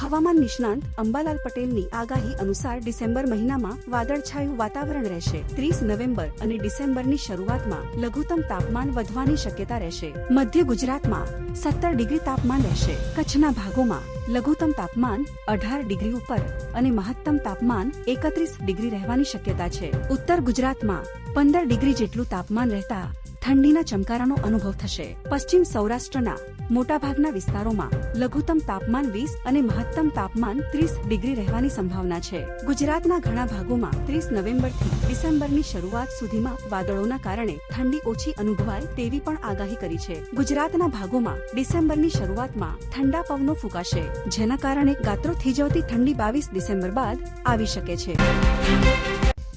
હવામાન નિષ્ણાંત અંબાલાલ પટેલની આગાહી અનુસાર ડિસેમ્બર મહિનામાં વાદળછાયું વાતાવરણ રહેશે. ત્રીસ નવેમ્બર અને ડિસેમ્બરની શરૂઆતમાં લઘુત્તમ તાપમાન વધવાની શક્યતા રહેશે. મધ્ય ગુજરાતમાં સત્તર ડિગ્રી તાપમાન રહેશે. કચ્છના ભાગોમાં લઘુત્તમ તાપમાન અઢાર ડિગ્રી ઉપર અને મહત્તમ તાપમાન એકત્રીસ ડિગ્રી રહેવાની શક્યતા છે. ઉત્તર ગુજરાતમાં પંદર ડિગ્રી જેટલું તાપમાન રહેતા ઠંડીના ચમકારાનો અનુભવ થશે. પશ્ચિમ સૌરાષ્ટ્રના મોટાભાગના વિસ્તારોમાં લઘુત્તમ તાપમાન વીસ અને મહત્તમ તાપમાન ત્રીસ ડિગ્રી રહેવાની સંભાવના છે. ગુજરાતના ઘણા ભાગોમાં ત્રીસ નવેમ્બરથી ડિસેમ્બરની શરૂઆત સુધીમાં વાદળોના કારણે ઠંડી ઓછી અનુભવાય તેવી પણ આગાહી કરી છે. ગુજરાતના ભાગોમાં ડિસેમ્બરની શરૂઆતમાં ઠંડા પવનો ફૂંકાશે, જેના કારણે ગાત્રો થીજવતી ઠંડી બાવીસ ડિસેમ્બર બાદ આવી શકે છે.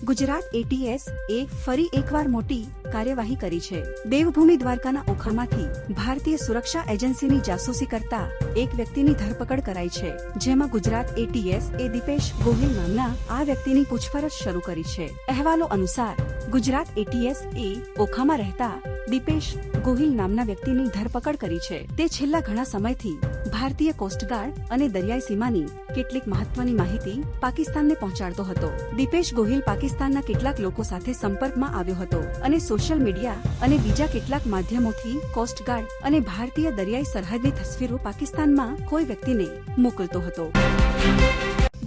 ગુજરાત એટીએસ એ ફરી એકવાર મોટી કાર્યવાહી કરી છે. દેવભૂમિ દ્વારકાના ઓખામાંથી ભારતીય સુરક્ષા એજન્સીની જાસૂસી કરતા એક વ્યક્તિની ધરપકડ કરાઈ છે. જેમાં ગુજરાત એટીએસ એ દીપેશ ગોહિલ નામના આ વ્યક્તિની પૂછપરછ શરૂ કરી છે. અહેવાલો અનુસાર ગુજરાત એટીએસ એ ઓખામાં રહેતા દીપેશ ગોહિલ નામના વ્યક્તિની ધરપકડ કરી છે. તે છેલ્લા ઘણા સમયથી ભારતીય કોસ્ટગાર્ડ અને દરિયાઈ સીમાની કેટલીક મહત્વની માહિતી પાકિસ્તાનને પહોંચાડતો હતો. દીપેશ ગોહિલ પાકિસ્તાનના કેટલાક લોકો સાથે સંપર્કમાં આવ્યો હતો અને સોશિયલ મીડિયા અને બીજા કેટલાક માધ્યમોથી કોસ્ટગાર્ડ અને ભારતીય દરિયાઈ સરહદની તસવીરો પાકિસ્તાનમાં કોઈ વ્યક્તિને મોકલતો હતો.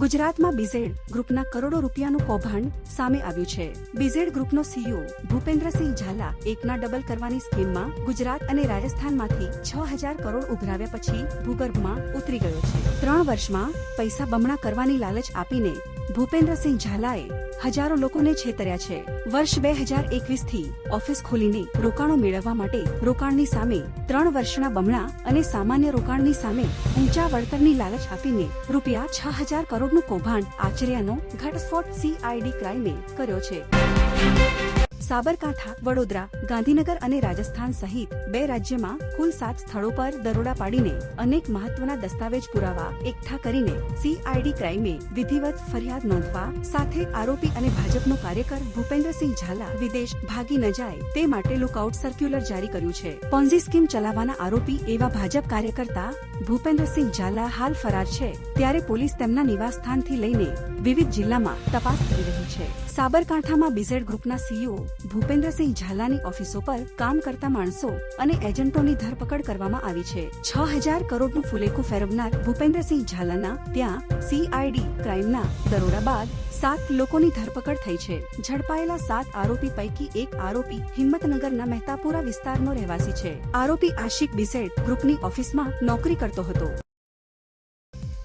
ગુજરાતમાં બીઝેડ ગ્રુપના કરોડો રૂપિયાનું કૌભાંડ સામે આવ્યું છે. બીઝેડ ગ્રુપનો સીઈઓ ભૂપેન્દ્રસિંહ ઝાલા એકના ડબલ કરવાની સ્કીમમાં ગુજરાત અને રાજસ્થાનમાંથી છ હજાર કરોડ ઉઘરાવ્યા પછી ભૂગર્ભમાં ઉતરી ગયો છે. ત્રણ વર્ષમાં પૈસા બમણા કરવાની લાલચ આપીને ભૂપેન્દ્રસિંહ ઝાલાએ હજારો લોકોને છેતર્યા છે. વર્ષ બે હજાર એકવીસથી ઓફિસ ખોલીને રોકાણો મેળવવા માટે રોકાણની સામે ત્રણ વર્ષના બમણા અને સામાન્ય રોકાણની સામે ઊંચા વળતરની લાલચ આપીને રૂપિયા છ હજાર કરોડનું કૌભાંડ આચર્યાનો ઘટસ્ફોટ સીઆઈડી ક્રાઇમે કર્યો છે. સાબરકાંઠા, વડોદરા, ગાંધીનગર અને રાજસ્થાન સહિત બે રાજ્યમાં કુલ સાત સ્થળો પર દરોડા પાડીને અનેક મહત્વના દસ્તાવેજ પુરાવા એકઠા કરીને સીઆઈડી ક્રાઇમે વિધિવત ફરિયાદ નોંધવા સાથે આરોપી અને ભાજપનો કાર્યકર ભૂપેન્દ્રસિંહ ઝાલા વિદેશ ભાગી ન જાય તે માટે લુકઆઉટ સર્ક્યુલર જારી કર્યું છે. પોન્ઝી સ્કીમ ચલાવવાના આરોપી એવા ભાજપ કાર્યકર્તા ભૂપેન્દ્રસિંહ ઝાલા હાલ ફરાર છે, ત્યારે પોલીસ તેમના નિવાસસ્થાનથી લઈને વિવિધ જિલ્લામાં તપાસ કરી રહી છે. સાબરકાંઠામાં બીઝેડ ગ્રુપના સીઈઓ ભૂપેન્દ્રસિંહ ઝાલાની ઓફિસો પર કામ કરતા માણસો અને એજન્ટોની ધરપકડ કરવામાં આવી છે. છ હજાર કરોડનું ફુલેકું ફેરવનાર ભૂપેન્દ્રસિંહ ઝાલાના ત્યાં સીઆઈડી ક્રાઇમના દરોડા બાદ સાત લોકોની ધરપકડ થઈ છે. ઝડપાયેલા સાત આરોપી પૈકી એક આરોપી હિંમતનગરના મહેતાપુરા વિસ્તારનો રહેવાસી છે. આરોપી આશિક બિસેડ ગ્રુપની ઓફિસમાં નોકરી કરતો હતો.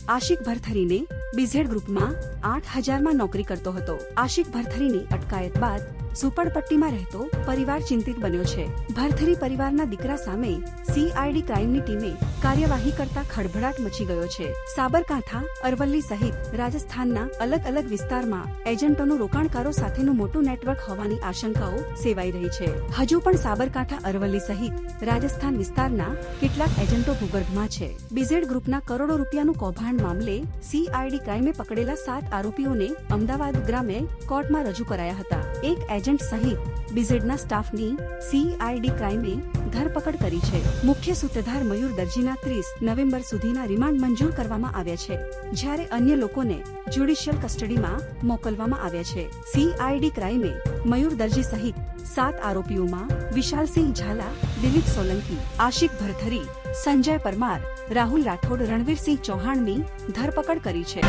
આશિક ભરથરીને બીઝેડ ગ્રુપમાં આઠ હજારમાં નોકરી કરતો હતો. આશિક ભરથરીની અટકાયત બાદ ઝુંપડપટ્ટીમાં રહેતો પરિવાર ચિંતિત બન્યો છે. ભરથરી પરિવારના દીકરા સામે સીઆઈડી ક્રાઇમની ટીમે કાર્યવાહી કરતા ખળભળાટ મચી ગયો છે. સાબરકાંઠા, અરવલ્લી સહિત રાજસ્થાનના અલગ અલગ વિસ્તારમાં એજન્ટોનું રોકાણકારો સાથેનું મોટું નેટવર્ક હોવાની આશંકાઓ સેવાઈ રહી છે. હજુ પણ સાબરકાંઠા, અરવલ્લી સહિત રાજસ્થાન વિસ્તારના કેટલાક એજન્ટો ભૂગર્ભમાં છે. બીઝેડ ગ્રુપના કરોડો રૂપિયાનું કૌભાંડ મામલે સીઆઈડી ક્રાઇમે પકડેલા સાત આરોપીઓને અમદાવાદ ગ્રામે કોર્ટમાં રજૂ કરાયા હતા. એક એજન્ટ સહિત બીઝેડના સ્ટાફની સીઆઈડી ક્રાઇમે ધરપકડ કરી છે. મુખ્ય સૂત્રધાર મયુર દરજીના ત્રીસ નવેમ્બર સુધીના રિમાન્ડ મંજૂર કરવામાં આવ્યા છે, જ્યારે અન્ય લોકોને જ્યુડિશિયલ કસ્ટડીમાં મોકલવામાં આવ્યા છે. સીઆઈડી ક્રાઇમે મયુર દરજી સહિત સાત આરોપીઓમાં વિશાલસિંહ ઝાલા, દિલીપ સોલંકી, આશિક ભરથરી, સંજય પરમાર, રાહુલ રાઠોડ, રણવીરસિંહ ચૌહાણની ધરપકડ કરી છે.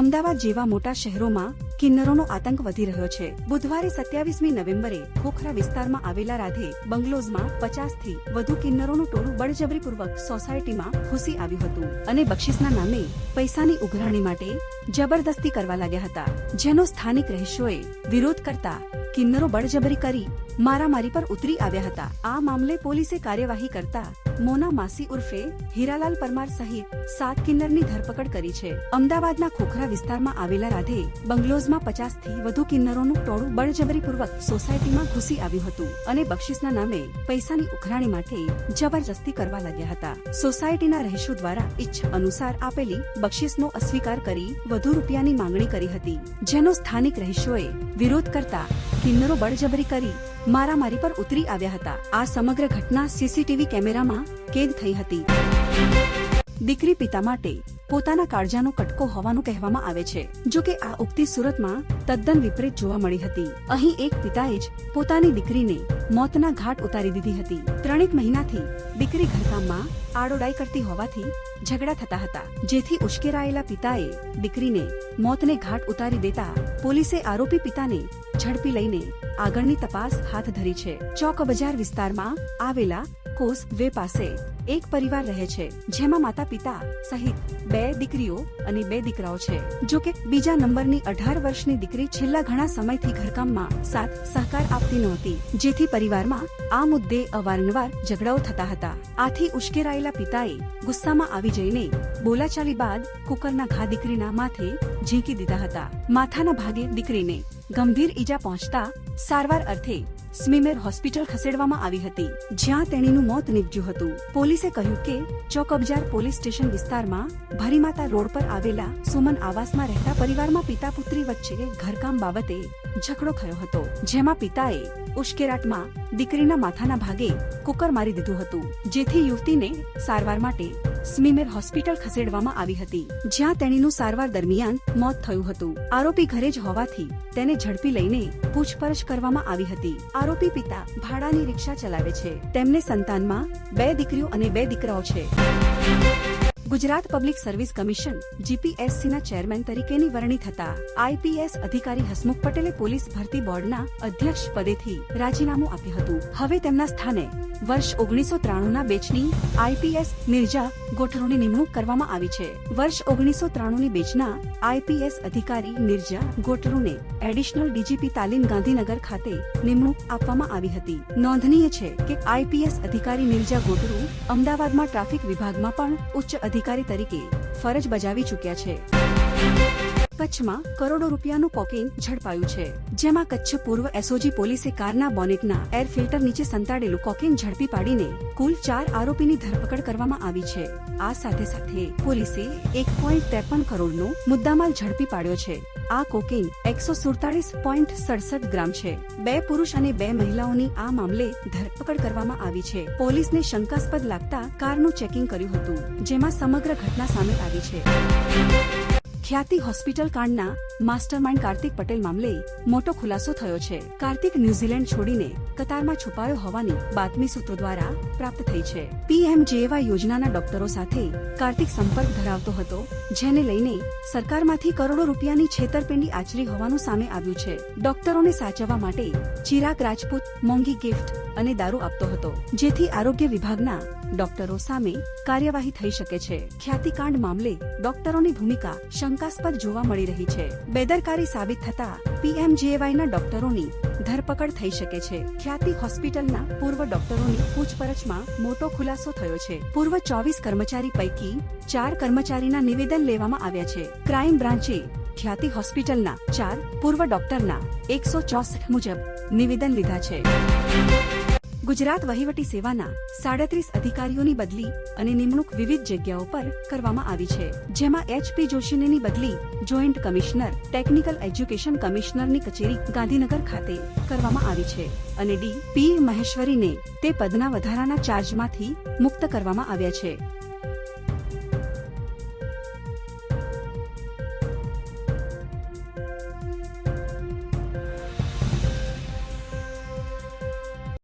અમદાવાદ જેવા મોટા શહેરોમાં કિન્નરોનો આતંક વધી રહ્યો છે. બુધવારે સત્યાવીસમી નવેમ્બરે ખોખરા વિસ્તારમાં આવેલા રાધે બંગલોઝમાં પચાસથી વધુ કિન્નરોનું ટોળું બળજબરીપૂર્વક સોસાયટીમાં ઘૂસી આવ્યું હતું અને બક્ષિસના નામે પૈસાની ઉઘરાણી માટે જબરદસ્તી કરવા લાગ્યા હતા. જેનો સ્થાનિક રહીશોએ વિરોધ કરતા કિન્નરો બળજબરી કરી મારામારી પર ઉતરી આવ્યા હતા. આ મામલે પોલીસે કાર્યવાહી કરતા મોના માસી ઉર્ફે હીરાલાલ પરમાર સહિત સાત કિન્નરની ધરપકડ કરી છે. અમદાવાદના ખોખરા વિસ્તારમાં આવેલા રાધે બંગલોઝમાં પચાસથી વધુ કિન્નરોનું ટોળું બળજબરીપૂર્વક સોસાયટીમાં ઘૂસી આવ્યું હતું અને બક્ષિસના નામે પૈસાની ઉઘરાણી માટે જબરજસ્તી કરવા લાગ્યા હતા. સોસાયટીના રહીશો દ્વારા ઈચ્છા અનુસાર આપેલી બક્ષિસનો અસ્વીકાર કરી વધુ રૂપિયાની માંગણી કરી હતી. જેનો સ્થાનિક રહીશોએ વિરોધ કરતા કિન્નરો બળજબરી કરી મારામારી પર ઉતરી આવ્યા હતા. આ સમગ્ર ઘટના સીસીટીવી કેમેરામાં કેદ થઈ હતી. દીકરી પિતા માટે પોતાના કાળજાનો કટકો હોવાનું કહેવામાં આવે છે. જો કે આ ઉક્તિ સુરતમાં તદ્દન વિપરીત જોવા મળી હતી. અહીં એક પિતાએ જ પોતાની દીકરીને મોતના ઘાટ ઉતારી દીધી હતી. ત્રણેક મહિનાથી દીકરી ઘરકામમાં આડોડાઈ કરતી હોવાથી ઝઘડા થતા હતા. જેથી ઉશ્કેરાયેલા પિતાએ દીકરીને મોતને ઘાટ ઉતારી દેતા પોલીસે આરોપી પિતાને ઝડપી લઈને આગળની તપાસ હાથ ધરી છે. ચોક બજાર વિસ્તારમાં આવેલા કોસ વે પાસે એક પરિવાર રહે છે, જેમાં માતા પિતા સહિત બે દીકરીઓ અને બે દીકરાઓ છે. જો કે બીજા નંબરની અઢાર વર્ષની દીકરી છેલ્લા ઘણા સમયથી ઘરકામમાં સાથ સહકાર આપતી નહોતી, જેથી પરિવારમાં આ મુદ્દે અવારનવાર ઝઘડાઓ થતા હતા. આથી ઉશ્કેરાયેલા પિતાએ ગુસ્સામાં આવી જઈને બોલાચાલી બાદ કુકરના ઘા દીકરીના માથે ઝીંકી દીધા હતા. માથાના ભાગે દીકરીને ગંભીર ઈજા પહોંચતા સારવાર અર્થે સ્મીમેર હોસ્પિટલ ખસેડવામાં આવી હતી, જ્યાં તેણીનું મોત નીપજ્યું હતું. પોલીસે કહ્યું કે, ચોકબજાર પોલીસ સ્ટેશન વિસ્તારમાં ભરીમાતા રોડ પર આવેલા સુમન આવાસમાં રહેતા પરિવારમાં પિતા પુત્રી વચ્ચે ઘરકામ બાબતે ઝઘડો થયો હતો, જેમાં પિતાએ ઉશ્કેરાટમાં દીકરીના માથાના ભાગે કુકર મારી દીધું હતું, જેથી યુવતીને સારવાર માટે સ્મીમેર હોસ્પિટલ ખસેડવામાં આવી હતી, જ્યાં તેણીનું સારવાર દરમિયાન મોત થયું હતું. આરોપી ઘરે જ હોવાથી તેને ઝડપી લઈને પૂછપરછ કરવામાં આવી હતી. આરોપી પિતા ભાડાની રિક્ષા ચલાવે છે. તેમને સંતાનમાં બે દીકરીઓ અને બે દીકરાઓ છે. Gujarat public service commission GPSC ના ચેરમેન તરીકેની વરણી થતા આઈપીએસ અધિકારી હસમુખ પટેલે પોલીસ ભરતી બોર્ડના અધ્યક્ષ પદેથી રાજીનામું આપ્યું હતું. હવે તેમના સ્થાને વર્ષ ઓગણીસો ત્રાણુંના બેચની આઈપીએસ નિર્જા ગોઠરોની નિમણૂક કરવામાં આવી છે. વર્ષ ઓગણીસો ત્રાણુંની બેચના આઈપીએસ અધિકારી નિર્જા ગોટરુને એડિશનલ ડીજીપી તાલીમ ગાંધીનગર ખાતે નિમણૂક આપવામાં આવી હતી. નોંધનીય છે કે આઈપીએસ અધિકારી નિર્જા ગોટરુ અમદાવાદમાં ટ્રાફિક વિભાગમાં પણ ઉચ્ચ અધિકારી તરીકે ફરજ બજાવી ચૂક્યા છે. કચ્છમાં કરોડો રૂપિયાનું કોકિંગ ઝડપાયું છે. જેમાં કચ્છ પૂર્વ એસઓજી પોલીસે કારના બોનેટના એર ફિલ્ટર નીચે સંતાડેલું કોકિંગ ઝડપી પાડીને કુલ ચાર આરોપીની ધરપકડ કરવામાં આવી છે. આ સાથે સાથે પોલીસે એક પોઈન્ટ ત્રેપન કરોડનો મુદ્દામાલ ઝડપી પાડ્યો છે. આ કોકેન એકસો સુડતાલીસ પોઈન્ટ સડસઠ ગ્રામ છે. બે પુરુષ અને બે મહિલાઓની આ મામલે ધરપકડ કરવામાં આવી છે. પોલીસને શંકાસ્પદ લાગતા કારનું ચેકિંગ કર્યું હતું, જેમાં સમગ્ર ઘટના સામે આવી છે. ખ્યાતિ હોસ્પિટલ કાંડના માસ્ટરમાઇન્ડ કાર્તિક પટેલ મામલે મોટો ખુલાસો થયો છે. કાર્તિક ન્યુઝીલેન્ડ છોડીને કતારમાં છુપાયો હોવાની બાતમી સૂત્રો દ્વારા પ્રાપ્ત થઈ છે. પીએમજેએવાય યોજનાના ડોક્ટરો સાથે કાર્તિક સંપર્ક ધરાવતો હતો, જેને લઈને સરકારમાંથી કરોડો રૂપિયાની છેતરપિંડી આચરી હોવાનું સામે આવ્યું છે. ડોક્ટરોને સાચવવા માટે ચિરાગ રાજપૂત મોંઘી ગિફ્ટ અને દારૂ આપતો હતો, જેથી આરોગ્ય વિભાગના ડોક્ટરો સામે કાર્યવાહી થઈ શકે છે. ખ્યાતિકાંડ મામલે ડોક્ટરોની ભૂમિકા શંકાસ્પદ જોવા મળી રહી છે. બેદરકારી સાબિત થતા પીએમજેવાયના ડોક્ટરોની ધરપકડ થઈ શકે છે. ખ્યાતિ હોસ્પિટલના પૂર્વ ડોક્ટરોની પૂછપરછમાં મોટો ખુલાસો થયો છે. પૂર્વ ચોવીસ કર્મચારી પૈકી ચાર કર્મચારીના નિવેદન લેવામાં આવ્યા છે. ક્રાઇમ બ્રાન્ચે ખ્યાતિ હોસ્પિટલના ચાર પૂર્વ ડોક્ટરના એકસો ચોસઠ મુજબ નિવેદન લીધા છે. ગુજરાત વહીવટી સેવાના સાડત્રીસ અધિકારીઓની બદલી અને નિમણૂક વિવિધ જગ્યાઓ પર કરવામાં આવી છે, જેમાં એચપી જોશીની બદલી જોઈન્ટ કમિશનર, ટેકનિકલ એજ્યુકેશન કમિશનરની કચેરી ગાંધીનગર ખાતે કરવામાં આવી છે અને ડી પી મહેશ્વરીને તે પદના વધારાના ચાર્જમાંથી મુક્ત કરવામાં આવ્યા છે.